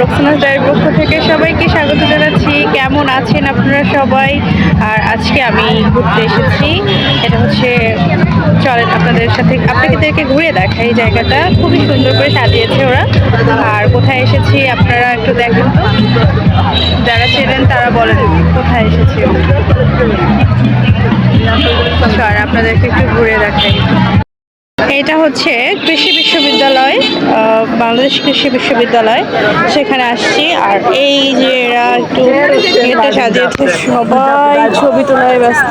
Roksana Dyer পক্ষ থেকে সবাইকে স্বাগত জানাচ্ছি। কেমন আছেন আপনারা সবাই? আর আজকে আমি ঘুরতে এসেছি। এটা হচ্ছে চলেন আপনাদের সাথে আপনাদেরকে ঘুরে দেখাই এই জায়গাটা। খুবই সুন্দর করে সাজিয়েছে ওরা। আর কোথায় এসেছি আপনারা একটু দেখেন তো। যারা চেনেন তারা বলেন কোথায় এসেছি। আচ্ছা, আর আপনাদেরকে একটু ঘুরে দেখাই। হচ্ছে কৃষি বিশ্ববিদ্যালয় বাংলাদেশ কৃষি বিশ্ববিদ্যালয়। সেখানে আসছি। আর এই যে এরা একটু সাজিয়েছে সবাই ছবি তোলায় ব্যস্ত।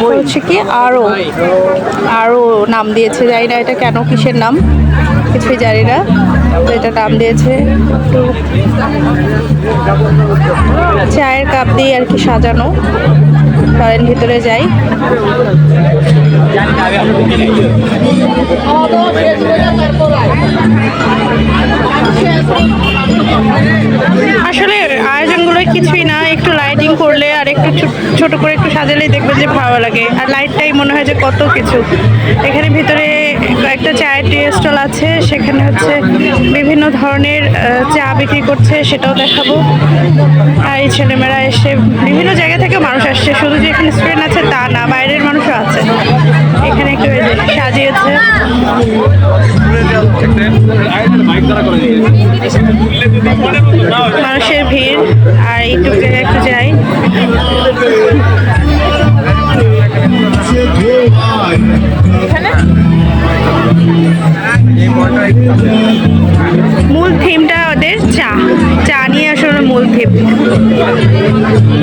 হচ্ছে কি, আরও আরও নাম দিয়েছে। জানি না এটা কেন, কিসের নাম? কিছুই জানি না। এটা নাম দিয়েছে চায়ের দিয়ে আর কি সাজানো। চলেন ভিতরে যাই। আসলে আয়োজনগুলো কিছুই না, একটু লাইটিং করলে আর একটু ছোট করে একটু সাজালেই দেখবে যে ভালো লাগে। আর লাইটটাই মনে হয় যে কত কিছু। এখানে ভিতরে একটা চায়ের টি স্টল আছে, সেখানে হচ্ছে বিভিন্ন ধরনের চা বিক্রি করছে, সেটাও দেখাবো। এই ছেলেমেয়েরা এসে বিভিন্ন জায়গা থেকে মানুষ আসছে। শুধু যে এখানে স্টুডেন্ট আছে, তা না, বাইরের মানুষও আছে। এখানে একটু সাজিয়েছে। মানুষের ভিড়। আর একটু জায়গায় একটু যাই। মূল নিয়ে আসলে মূল থিম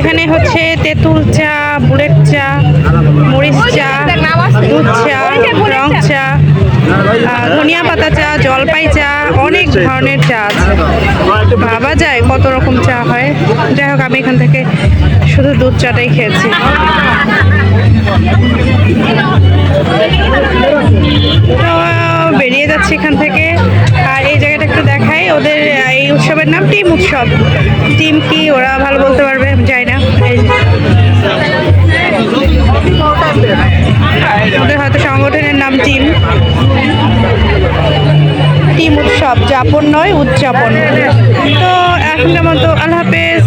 এখানে হচ্ছে তেঁতুল চা বুলেট চা, মরিচ চা, দুধ চা, রং চা ধনিয়া পাতা চা, জলপাই চা, অনেক ধরনের চা আছে। ভাবা যায় কত রকম চা হয়। যাই হোক, আমি এখান থেকে শুধু দুধ চাটাই খেয়েছি। তো, বেরিয়ে যাচ্ছি এখান থেকে। আর এই জায়গাটা একটু দেখাই। ওদের নাম টিম কি ওরা ভালো বলতে পারবে? যাই না। ওদের হয়তো সংগঠনের নাম টিম। টিম উৎসব, যাপন নয়, উদযাপন। তো এখন যেমন তো আল্লাহ হাফেজ।